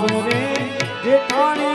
સાસરે જેઠાણી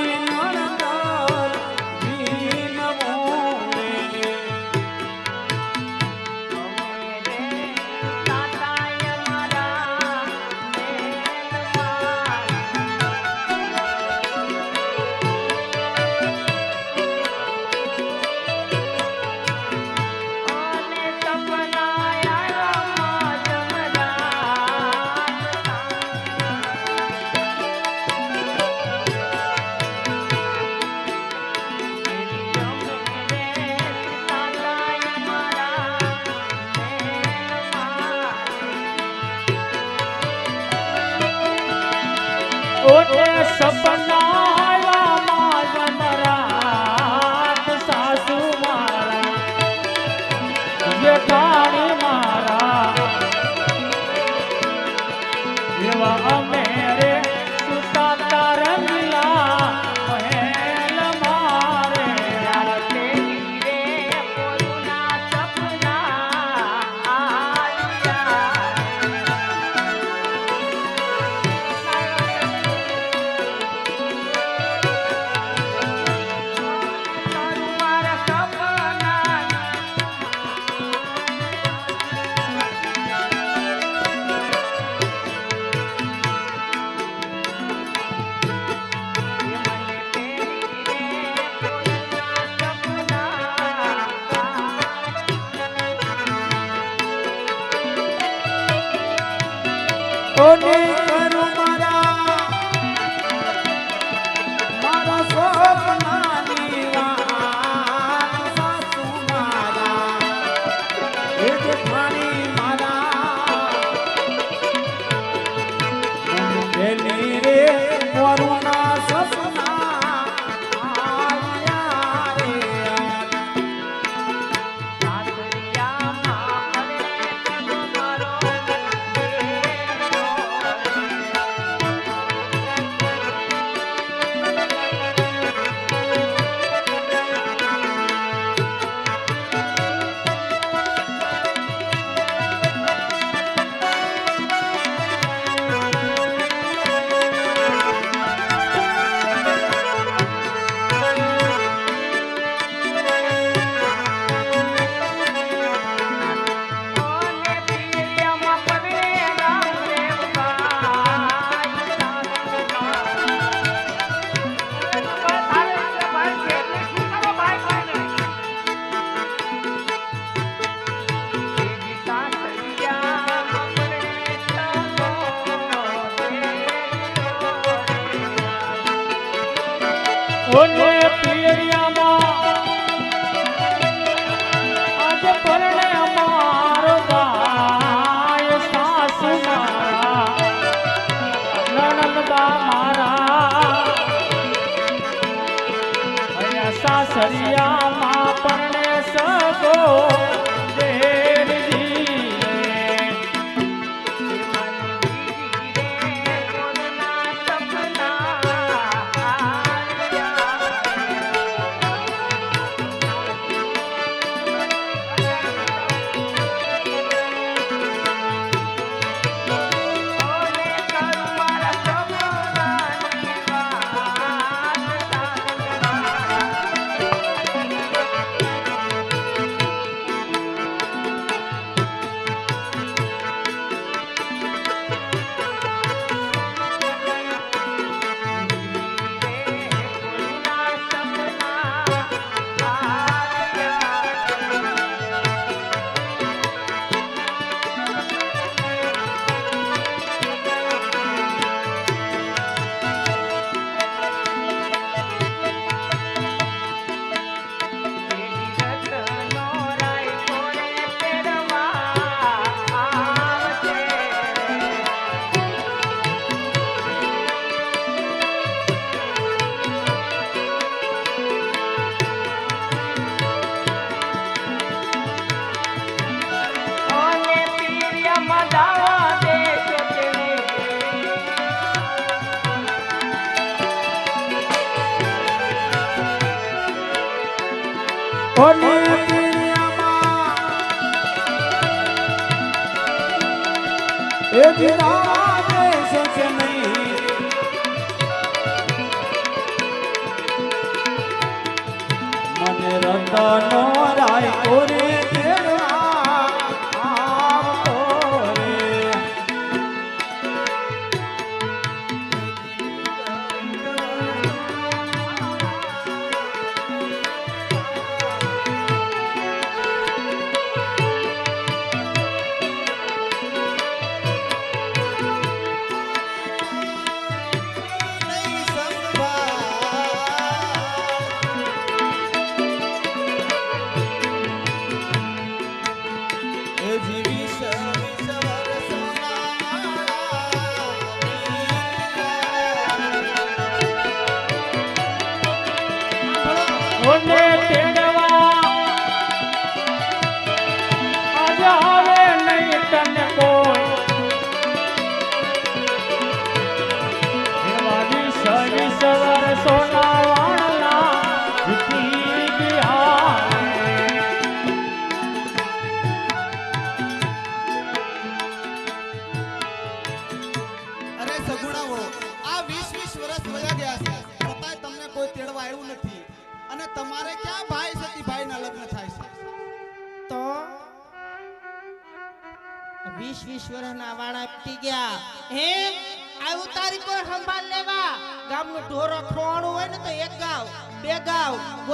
ઓને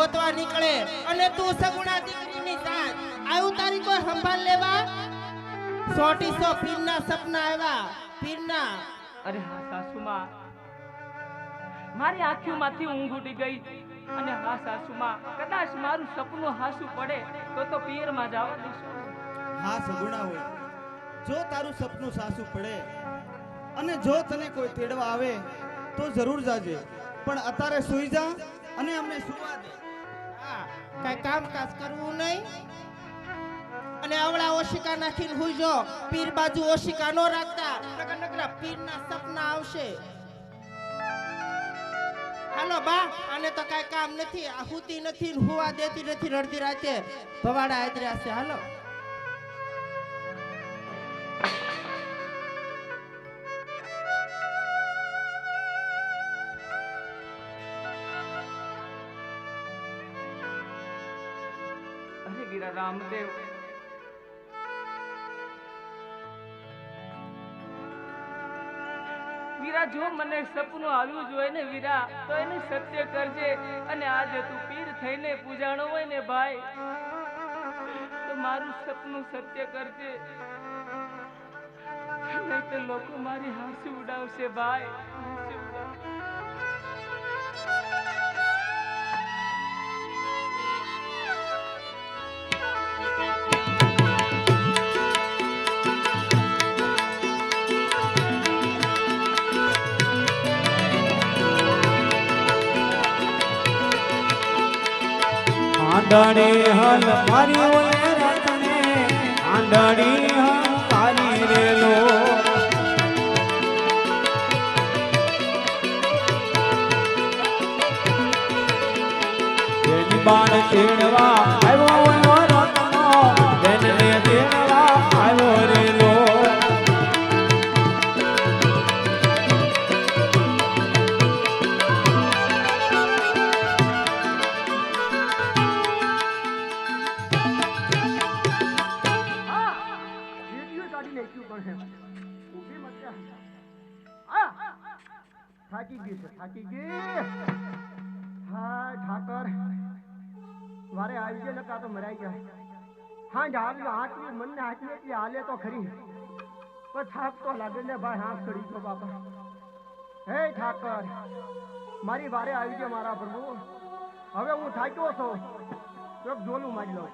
ગોતવા નીકળે. અને તું સગુણા દીકરીની સાથ આવું તારી કોઈ સંભાળ લેવા? સોટી સો પીરના સપના આવ્યા. પીરના. અરે હા સાસુમાં. મારી આંખોમાંથી ઊંઘ ઉડી ગઈ. અને હા સાસુમાં કદાચ મારું સપનું હાસુ પડે તો તો પિયરમાં જવા દઈશું. હા હોય. જો તારું સપનું સાસુ પડે અને જો તને કોઈ તેડવા આવે તો જરૂર જાજે. પણ અત્યારે સુઈ જા અને અમને સુવા દે. કઈ કામકાજ કરવું નહીં. અને અવળા ઓશિકા નાખીને હુજો. પીર બાજુ ઓશિકા નો રાખતા. નકરા પીરના સપના આવશે. હાલો બા, આને તો કઈ કામ નથી. આ હુતી નથી હુવા દેતી નથી રડતી રાતે ભવાડા આદર્યા છે. હાલો. રામદેવ વીરા, જો મને સપનું આવ્યું જ હોય ને વીરા, તો એને સત્ય કરજે. અને આજે તું પીર થઈને પૂજાણો હોય ને ભાઈ, તો મારું સપનું સત્ય કરજે. લોકો મારી હાંસી ઉડાવશે ભાઈ. આંધળી હલ મારી ઓલે રતને બાણ તેડવા હા આવી હાથવી મનને હાથવી એટલી હાલે તો ખરી. પણ થાક તો લાગે ને ભાઈ હાથ ચડી ગયો બાપા. હે ઠાકર, મારી વારે આવી ગયો મારા પ્રભુ. હવે હું થાક્યો છો. તો જોલું મારી લઉં.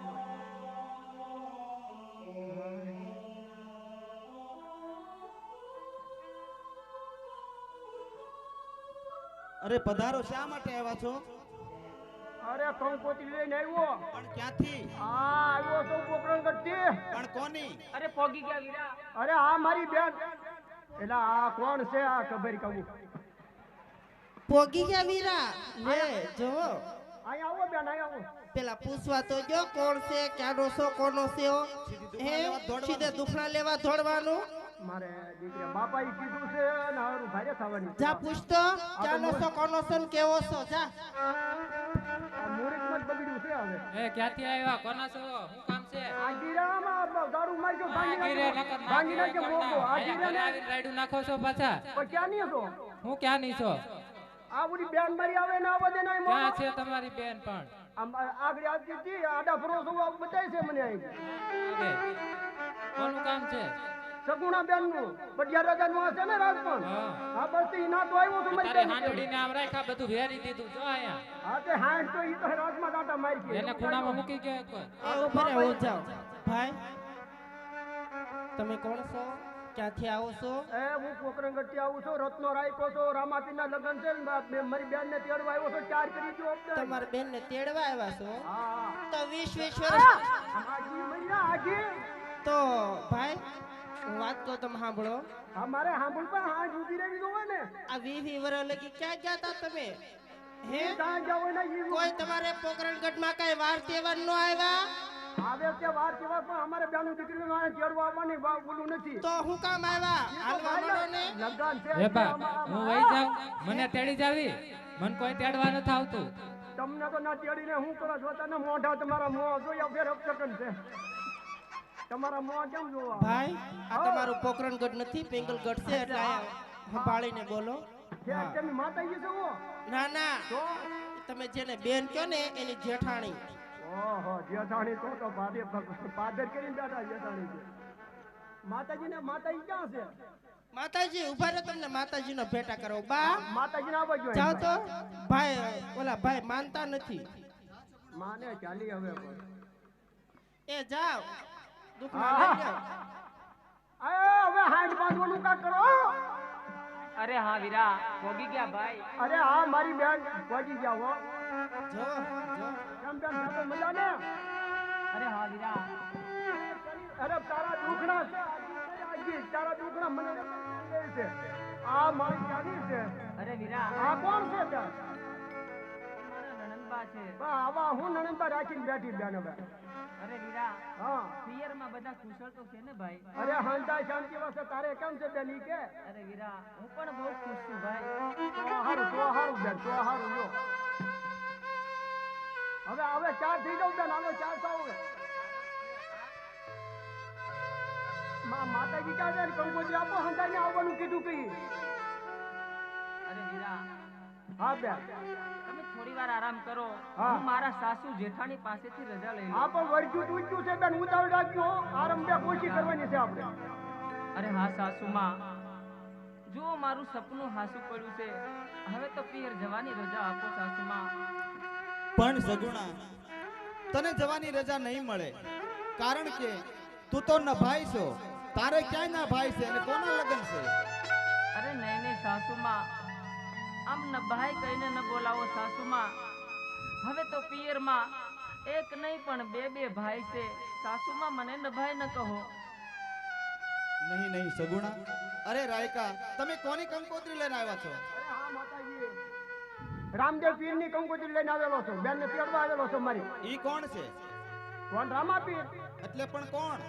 અરે પધારો, શા માટે આવ્યા છો? અરે કંકોત્રી લઈને આવ્યો. પણ ક્યાંથી? હા આવ્યો તો પોકરણ કરતી. પણ કોની? અરે પોગી ગયા વીરા. અરે આ મારી બેન. એટલે આ કોણ છે? આ ખબર કહું. પોગી ગયા વીરા? લે જો. અહીંયા આવો બેન અહીંયા આવો. પેલા પૂછવા તો જો કોણ છે ક્યાંનો છો કોનો છે હો? સીધે દુખણા લેવા દોડવાનું મારે દીકરા બાપા કીધું છે ને હારું ભારે થવાની. જા પૂછતો ક્યાંનો છો કોનો છો કેવો છો? જા. મુહૂર્તમાં જ બગડ્યું છે હવે. એ ક્યાંથી આવ્યા? કોના છો? શું કામ છે? આગીરામાં ગીરામાં દારૂ માર્યો ભાંગી નકર ભાંગી નાખી નાખ્યો હોય આવી રાયડું નાખો છો પાછા. પણ ક્યાં નહીં છો? હું ક્યાં નહીં છો? આ બુડી બેન મારી આવે ને આવા દે ને ક્યાં છે તમારી બેન પણ? આગળ આવતી હતી આડા ફરો છો બતાય છે મને અહીં. કોનું કામ છે? સગુણા બેનનું બઢિયા રાજા નું હશે ને રાજપણ હા. બસ ઈ ના તો આવ્યું છું મારી બેન હાંડોડીને આમ રાખ્યા બધું વેરી દીધું જો અહીંયા હા તે હાંડ તો ઈ તો રાજમાં દાટા મારી ગયો એને ખૂણામાં મૂકી ગયો એક વાર. રહે હું ભાઈ તમે કોણ છો ક્યાંથી આવો છો એ હું પોકરણગઢથી આવું છું રત્નો રાયકો છો રામાપીના લગ્ન છે ને મારી બેન ને તેડવા આવ્યો છો ચાર કરી દો અપને. બેન ને તેડવા આવ્યા છો. તો વિશ્વેશ્વર આજી મરી આજી. તો ભાઈ વાત તો તમે સાંભળો. હા મારે સાંભળ પણ હા જુદી રેવી જોવે ને. આ વીસ વીસ વર્ષ લગી ક્યાં ગયા તા તમે? હે? ક્યાં જાવ ને કોઈ તમારે પોકરણગઢમાં કઈ વાર તહેવાર નો આવ્યા? આવે તે વાર કેવા પણ અમારે બેનું દીકરીનું આ તેડવા આવવાની બોલું નથી. તો હું કામ આવ્યા? હાલવા મળો ને? લગન છે એ બા હું મને તેડી જાવી. મને કોઈ તેડવા નથી આવતું. તમને તો ના તેડીને હું કરો છો? ને મોઢા તમારા મોં જોયા છે. તમારા મોં કેમ જોવા? ભાઈ આ તમારું પોકરણગઢ નથી પેંગલગઢ છે એટલે સંભાળીને બોલો. તમે માતાજી છો ના ના. તમે જેને બેન કહો ને એની જેઠાણી. ઓહો જેઠાણી તો તો પાદે પાદર કરીને બેઠા જેઠાણી છે. માતાજી ને માતાજી ક્યાં છે? માતાજી ઊભા રહો તમને માતાજીનો ભેટા કરો બા માતાજી ને આવવા જાઓ જોઈએ તો. ભાઈ ઓલા ભાઈ માનતા નથી. માને ચાલી હવે એ જાઓ. દુઃખ હા. લઈ અરે હવે હાંડ બાંધવાનું કા કરો? અરે હા વીરા ભોગી ગયા ભાઈ. અરે હા મારી બેન ભોગી ગયા હો. જો જો. કેમ બેન સાથે મજા ને? અરે હા વીરા. અરે તારા દુખના આજી તારા દુખના મને છે. આ મારી જાની છે. અરે વીરા. આ કોણ છે ત્યાં? મારા નણંદબા છે. બા આવા હું નણંદબા રાખીને બેઠી બેન હવે. અરે વીરા હા. પિયરમાં બધા કુશળ તો છે ને ભાઈ. અરે હાંતા વસે તારે કેમ છે ઈ કે? અરે વીરા હું પણ બહુ ખુશ છું ભાઈ. તો હારું તો હારું બેન તો હારું જો હવે હવે ચાર થઈ જાવ બેન હાલો ચાર થાવ હવે. મા માતાજી ક્યાં છે? કંકોત્રી આપો હંતાઈને આવવાનું કીધું કઈ અરે વીરા હા બેન. તમે થોડી વાર આરામ કરો. હું. મારા સાસુ જેઠાણી પાસેથી રજા લઈ હા પણ વરજ્યું તૂટ્યું છે બેન. ઉતાવળ રાખજો આરામ બે કોશી કરવાની છે આપણે. અરે હા સાસુમાં. જુઓ મારું સપનું હાસું પડ્યું છે. હવે તો પિયર જવાની રજા આપો સાસુમાં. પણ સગુણા તને જવાની રજા નહીં મળે. કારણ કે તું તો ભાઈ છો. તારે ક્યાંય ના ભાઈ છે અને કોના લગ્ન છે? અરે નહીં નહીં સાસુમાં. આમ નભાઈ કહીને ન બોલાવો સાસુમાં. હવે તો પિયરમાં એક નહીં પણ બે બે ભાઈ છે. સાસુમાં મને નભાઈ ન કહો. નહીં નહીં સગુણા. અરે રાયકા તમે કોની કંકોત્રી લઈને આવ્યા છો? અરે હા માતાજી. રામદેવ પીરની કંકોત્રી લઈને આવેલો છું. બેન ને પીરવા આવેલો છું મારી. ઈ કોણ છે? કોણ? રામા પીર. એટલે પણ કોણ?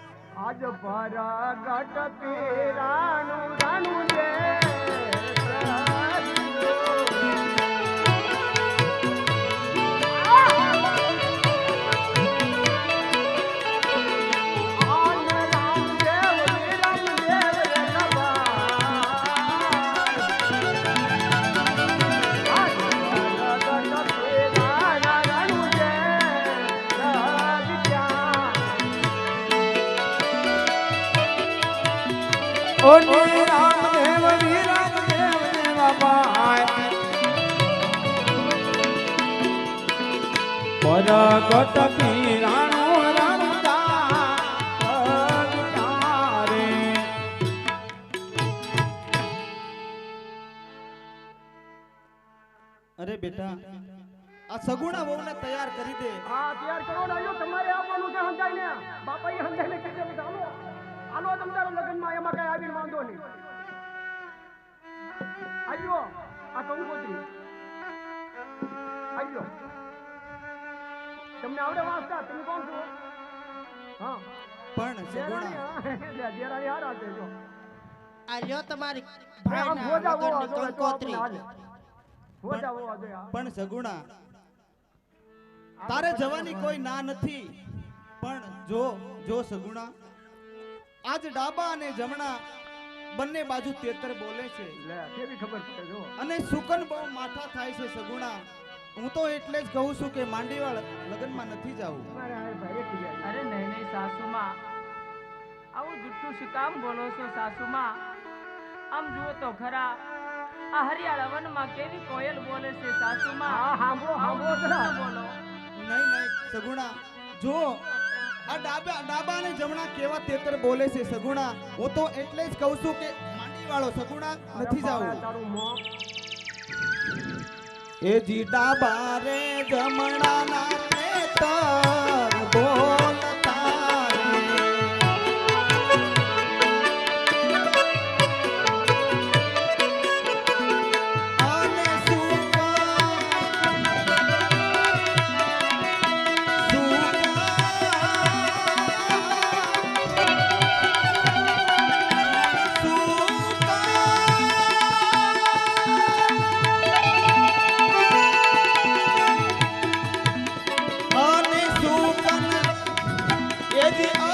આજ પરાગટ પીરાનું રાનું જે એમાં કઈ આવીને વાંધો નહીં. આવ્યો આ કંકોત્રી આવ્યો તમને આવડે વાંચતા? તમે કોણ છો? હા. પણ સગુણા હા લે, હારા છે જો આ લ્યો તમારી ભાઈના તો કંકોત્રી. પણ સગુણા તારે જવાની કોઈ ના નથી. પણ જો જો સગુણા આજ ડાબા અને જમણા બંને બાજુ તેતર બોલે છે. કેવી ખબર પડે જો અને સુકન બહુ માથા થાય છે સગુણા. હું તો એટલે જ કહું છું કે માંડીવાળ લગ્નમાં નથી જવું. અરે નહીં નહીં સાસુમાં. આવું જુઠ્ઠું શું કામ બોલો છો સાસુમાં? આમ જુઓ તો ખરા. આ હરિયાળા વનમાં કેવી કોયલ બોલે છે સાસુમાં. બોલો. નહીં નહીં સગુણા જો આ ડાબા ડાબા અને જમણા કેવા તેતર બોલે છે સગુણા. હું તો એટલે જ કહું છું કે માંડીવાળો સગુણા નથી જવું એ જી ડાબા રે જમણા ના તેતર બોલતા એ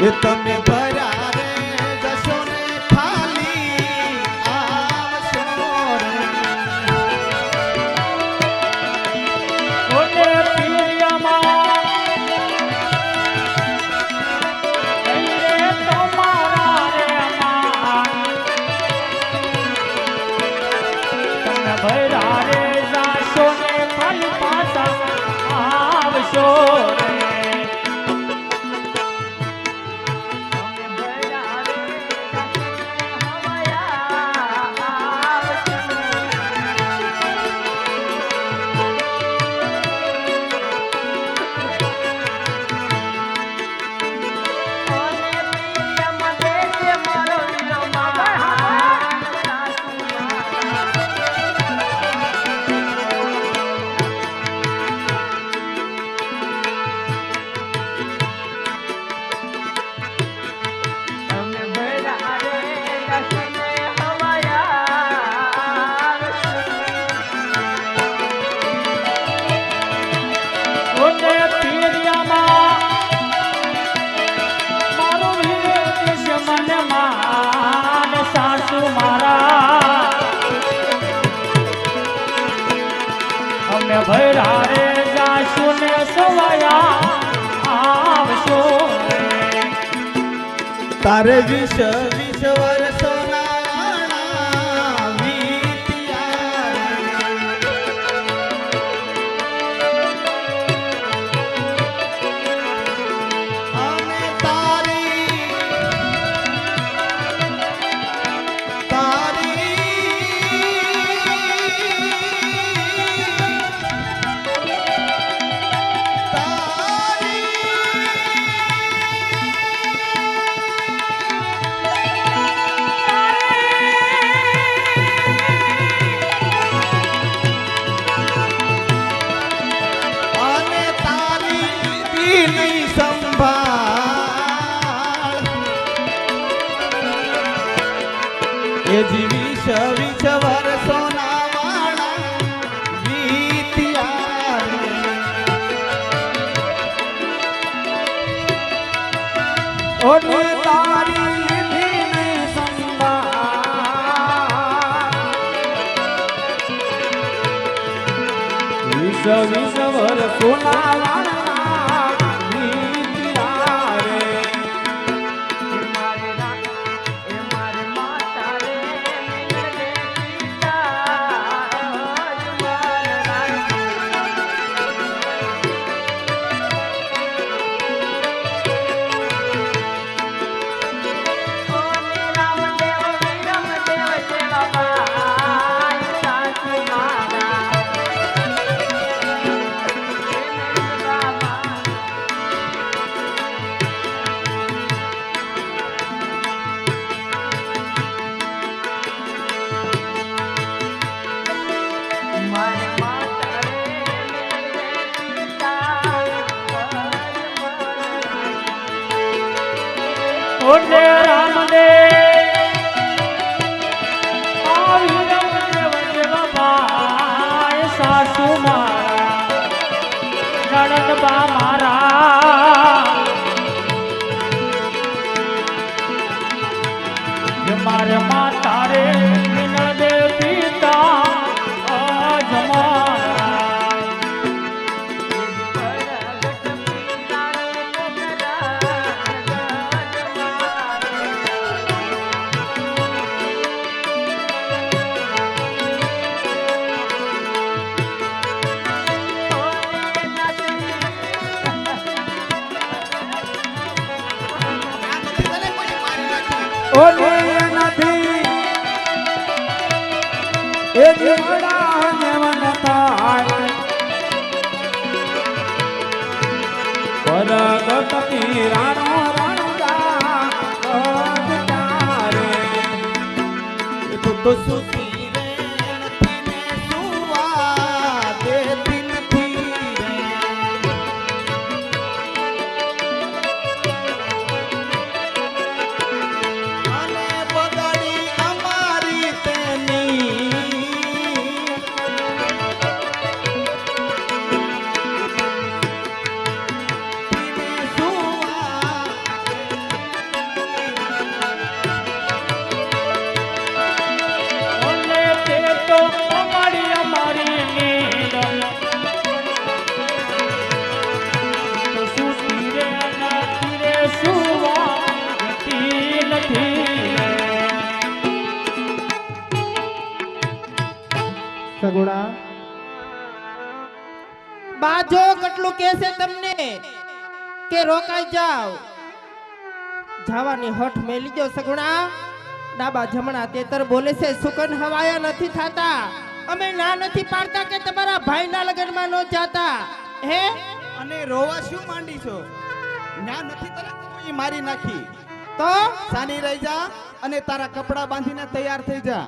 એ તમે વિષ વિષ વર્ષોના ઓને રામદેવ. એ જીવડા નેવન થાય પરગટ પીરાણો રણુદા તું તો સુખી બાજો કેટલું કેસે તમને? કે રોકાઈ જાવ જવાની હઠ મેલી જો સગુણા. ડાબા જમણા તેતર બોલે છે સુકન હવાયા નથી થાતા. અમે ના નથી પાડતા કે તમારા ભાઈના લગ્નમાં ન જાતા. હે? અને રોવા શું માંડી છો? ના નથી તરત મારી નાખી. તો? સાની રહી જા અને તારા કપડા બાંધીને તૈયાર થઈ જા.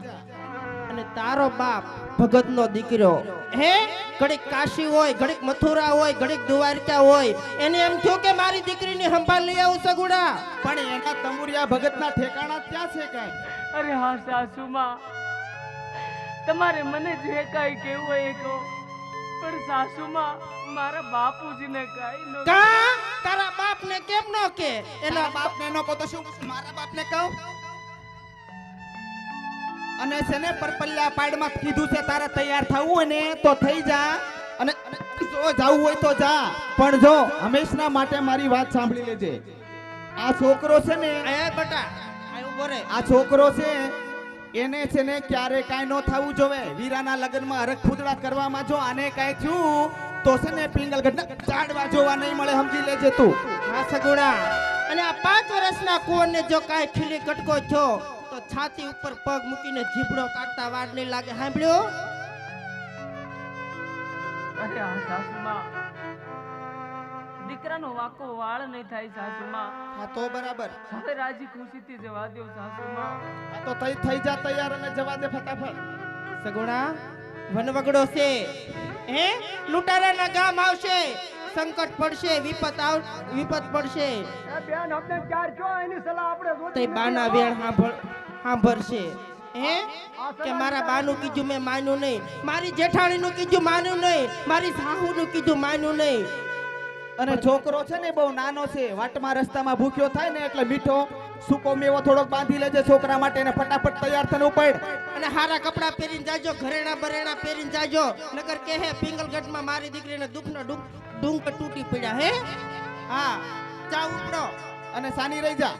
અને તારો બાપ ભગતનો દીકરો. હે? ઘડીક કાશી હોય ઘડીક મથુરા હોય ઘડીક દ્વારકા હોય. એને એમ થયું કે મારી દીકરીની સંભાળ લઈ આવું સગુડા. પણ એના તમુરિયા ભગતના ઠેકાણા ક્યાં છે કાંઈ? અરે હા સાસુમાં તમારે મને જે કાંઈ કેવું હોય એ કહો. પણ સાસુમાં મારા બાપુજીને કાંઈ ન કા? તારા બાપને કેમ ન કે એના એના બાપને નો કહો તો શું મારા બાપને કહું? અને છે ને પરપલ્લા પાડમાં કીધું છે તારે તૈયાર થવું હોય ને તો થઈ જા. અને જો જાવું હોય તો જા. પણ જો હંમેશના માટે મારી વાત સાંભળી લેજે. આ છોકરો છે ને એ બટા. આ છોકરો છે એને છે ને ક્યારે કાંઈ ન થવું જોવે. વીરાના લગ્નમાં હરખ ફૂદડા કરવામાં જો આને કાંઈ થયું તો છે ને પિંગલ ઘટના ચાડવા જોવા નહીં મળે સમજી લેજે તું. હા સગુણા. અને આ પાંચ વર્ષના કુંવરને જો કાંઈ ખીલી કટકો થયો તો છાતી ઉપર પગ મૂકીને જીભડો કાઢતા વાર નહીં લાગે. સાંભળ્યો? અરે આ સાસુમાં દીકરાનો વાકો વાળ નહીં થાય સાસુમાં. હા તો બરાબર. હવે રાજી ખુશીથી જવા દો સાસુમાં. આ તો થઈ થઈ જા તૈયાર અને જવા દે ફટાફટ. સગુણા વનવગડો છે. હે? લૂંટારાના ગામ આવશે. સંકટ પડશે વિપત આવ વિપત પડશે. બેન આપણે ક્યાર જો એની સલાહ આપણે જોતી તે બાના વેણ સાંભળ સાંભળશે. હે? કે મારા બાનું કીધું મેં માન્યું નહીં. મારી જેઠાણીનું કીધું માન્યું નહીં. મારી સાહુનું કીધું માન્યું નહીં. અને છોકરો છે ને બહુ નાનો છે. વાટમાં રસ્તામાં ભૂખ્યો થાય ને એટલે મીઠો સૂકો મેવો થોડોક બાંધી લેજે છોકરા માટે ને ફટાફટ તૈયાર થઈને ઉપાડ. અને હારા કપડા પહેરીને જાજો ઘરેણા બરેણા પહેરીને જાજો. નગર કે હે પિંગલગઢમાં મારી દીકરીને દુઃખનો ડુંગ ડુંગ તૂટી પડ્યા હે? હા જા ઉપડો. અને સાની રહી જા.